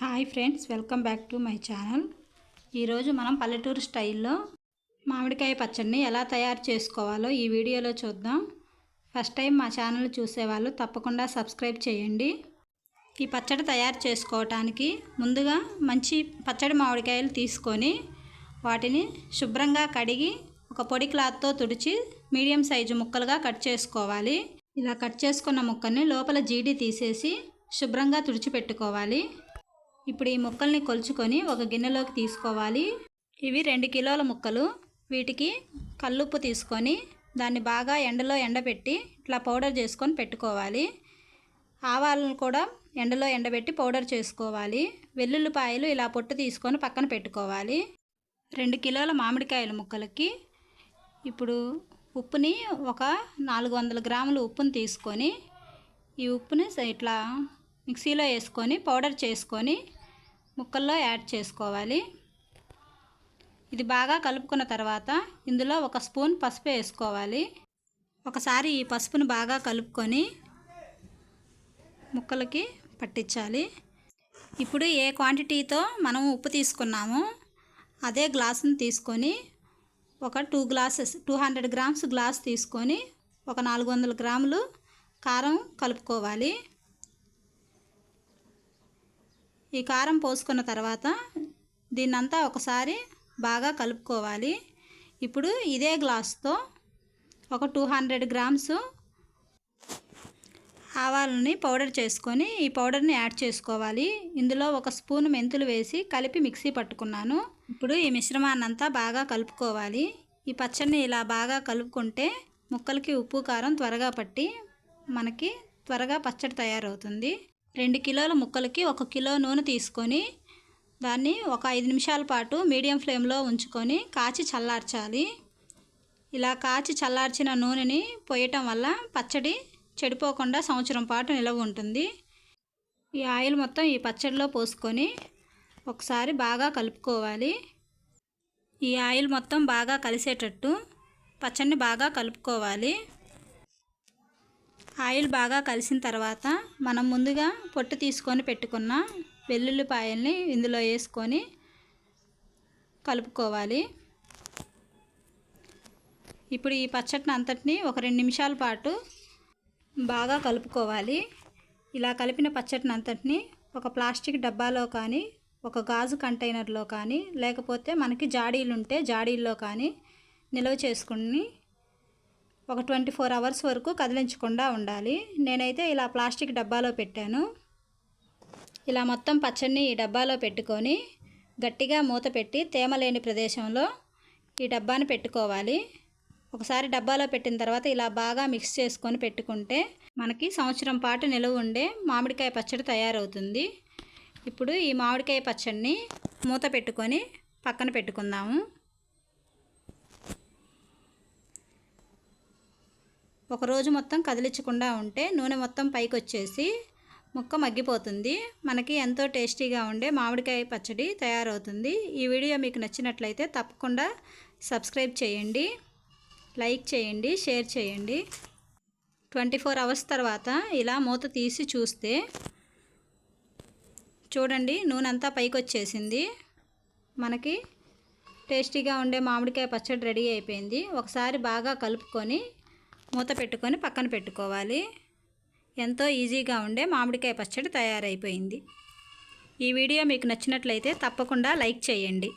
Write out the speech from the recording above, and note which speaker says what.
Speaker 1: Hi friends welcome back to my channel. ఈరోజు మనం పల్లెటూరు స్టైల్లో మామిడికాయ పచ్చడిని ఎలా తయారు చేసుకోవాలో ఈ వీడియోలో చూద్దాం. ఫస్ట్ టైం మా ఛానల్ చూసేవాళ్ళు తప్పకుండా సబ్స్క్రైబ్ చేయండి. ఈ పచ్చడి తయారు చేసుకోవటానికి ముందుగా మంచి పచ్చడి మామిడికాయలు తీసుకొని వాటిని శుభ్రంగా కడిగి ఒక పొడి క్లాత్తో తుడిచి మీడియం సైజు ముక్కలుగా కట్ చేసుకోవాలి. ఇలా కట్ చేసుకున్న ముక్కల్ని లోపల జీడి తీసేసి శుభ్రంగా తుడిచిపెట్టుకోవాలి. ఇప్పుడు ఈ ముక్కల్ని కొలుచుకొని ఒక గిన్నెలోకి తీసుకోవాలి. ఇవి రెండు కిలోల ముక్కలు. వీటికి కల్లుప్పు తీసుకొని దాన్ని బాగా ఎండలో ఎండబెట్టి ఇట్లా పౌడర్ చేసుకొని పెట్టుకోవాలి. ఆవాలను కూడా ఎండలో ఎండబెట్టి పౌడర్ చేసుకోవాలి. వెల్లుల్లిపాయలు ఇలా పొట్టు తీసుకొని పక్కన పెట్టుకోవాలి. రెండు కిలోల మామిడికాయల ముక్కలకి. ఇప్పుడు ఉప్పుని ఒక నాలుగు వందల గ్రాముల ఉప్పుని తీసుకొని ఈ ఉప్పుని ఇట్లా మిక్సీలో వేసుకొని పౌడర్ చేసుకొని ముక్కల్లో యాడ్ చేసుకోవాలి. ఇది బాగా కలుపుకున్న తర్వాత ఇందులో ఒక స్పూన్ పసుపు వేసుకోవాలి. ఒకసారి ఈ పసుపును బాగా కలుపుకొని ముక్కలకి పట్టించాలి. ఇప్పుడు ఏ క్వాంటిటీతో మనం ఉప్పు తీసుకున్నామో అదే గ్లాసుని తీసుకొని ఒక two glasses two hundred grams glass తీసుకొని ఒక నాలుగు వందల గ్రాములు కారం కలుపుకోవాలి. ఈ కారం పోసుకున్న తర్వాత దీన్నంతా ఒకసారి బాగా కలుపుకోవాలి. ఇప్పుడు ఇదే గ్లాస్తో ఒక టూ హండ్రెడ్ గ్రామ్స్ ఆవాలని పౌడర్ చేసుకొని ఈ పౌడర్ని యాడ్ చేసుకోవాలి. ఇందులో ఒక స్పూన్ మెంతులు వేసి కలిపి మిక్సీ పట్టుకున్నాను. ఇప్పుడు ఈ మిశ్రమాన్ని అంతా బాగా కలుపుకోవాలి. ఈ పచ్చడిని ఇలా బాగా కలుపుకుంటే ముక్కలకి ఉప్పు కారం త్వరగా పట్టి మనకి త్వరగా పచ్చడి తయారవుతుంది. రెండు కిలోల ముక్కలకి ఒక కిలో నూనె తీసుకొని దాన్ని ఒక ఐదు నిమిషాల పాటు మీడియం ఫ్లేమ్లో ఉంచుకొని కాచి చల్లార్చాలి. ఇలా కాచి చల్లార్చిన నూనెని పోయటం వల్ల పచ్చడి చెడిపోకుండా సంవత్సరం పాటు నిలవ ఉంటుంది. ఈ ఆయిల్ మొత్తం ఈ పచ్చడిలో పోసుకొని ఒకసారి బాగా కలుపుకోవాలి. ఈ ఆయిల్ మొత్తం బాగా కలిసేటట్టు పచ్చడిని బాగా కలుపుకోవాలి. ఆయిల్ బాగా కలిసిన తర్వాత మనం ముందుగా పొట్టు తీసుకొని పెట్టుకున్న వెల్లుల్లిపాయల్ని ఇందులో వేసుకొని కలుపుకోవాలి. ఇప్పుడు ఈ పచ్చడిని అంతటిని ఒక రెండు నిమిషాల పాటు బాగా కలుపుకోవాలి. ఇలా కలిపిన పచ్చడిని అంతటిని ఒక ప్లాస్టిక్ డబ్బాలో కానీ ఒక గాజు కంటైనర్లో కానీ లేకపోతే మనకి జాడీలు ఉంటే జాడీల్లో కానీ నిల్వ చేసుకుని ఒక ట్వంటీ ఫోర్ అవర్స్ వరకు కదిలించకుండా ఉండాలి. నేనైతే ఇలా ప్లాస్టిక్ డబ్బాలో పెట్టాను. ఇలా మొత్తం పచ్చడిని ఈ డబ్బాలో పెట్టుకొని గట్టిగా మూత పెట్టి తేమ లేని ప్రదేశంలో ఈ డబ్బాని పెట్టుకోవాలి. ఒకసారి డబ్బాలో పెట్టిన తర్వాత ఇలా బాగా మిక్స్ చేసుకొని పెట్టుకుంటే మనకి సంవత్సరం పాటు నిలువ ఉండే మామిడికాయ పచ్చడి తయారవుతుంది. ఇప్పుడు ఈ మామిడికాయ పచ్చడిని మూత పెట్టుకొని పక్కన పెట్టుకుందాము. ఒక రోజు మొత్తం కదిలించకుండా ఉంటే నూనె మొత్తం పైకి వచ్చేసి ముక్క మగ్గిపోతుంది. మనకి ఎంతో టేస్టీగా ఉండే మామిడికాయ పచ్చడి తయారవుతుంది. ఈ వీడియో మీకు నచ్చినట్లయితే తప్పకుండా సబ్స్క్రైబ్ చేయండి లైక్ చేయండి షేర్ చేయండి. ట్వంటీ ఫోర్ అవర్స్ తర్వాత ఇలా మూత తీసి చూస్తే చూడండి నూనె అంతా పైకి వచ్చేసింది మనకి టేస్టీగా ఉండే మామిడికాయ పచ్చడి రెడీ అయిపోయింది. ఒకసారి బాగా కలుపుకొని మూత పెట్టుకొని పక్కన పెట్టుకోవాలి. ఎంతో ఈజీగా ఉండే మామిడికాయ పచ్చడి తయారైపోయింది. ఈ వీడియో మీకు నచ్చినట్లయితే తప్పకుండా లైక్ చేయండి.